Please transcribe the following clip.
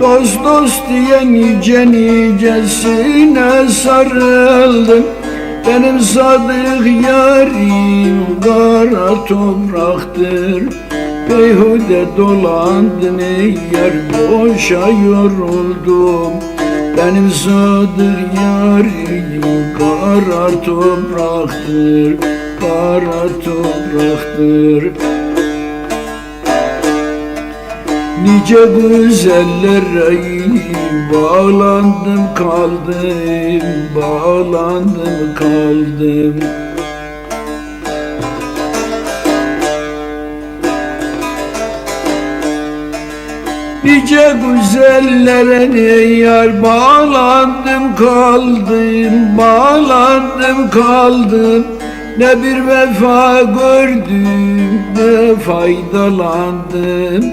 Dost dost diye nice nicesine sarıldım. Benim sadık yarim kara topraktır. Beyhude dolandım yar boşa yoruldum. Benim sadık yarim kara topraktır Kara topraktır Nice güzellere bağlandım kaldım Bağlandım kaldım. Nice güzellere yar bağlandım kaldım Bağlandım kaldım. Ne bir vefa gördüm ne faydalandım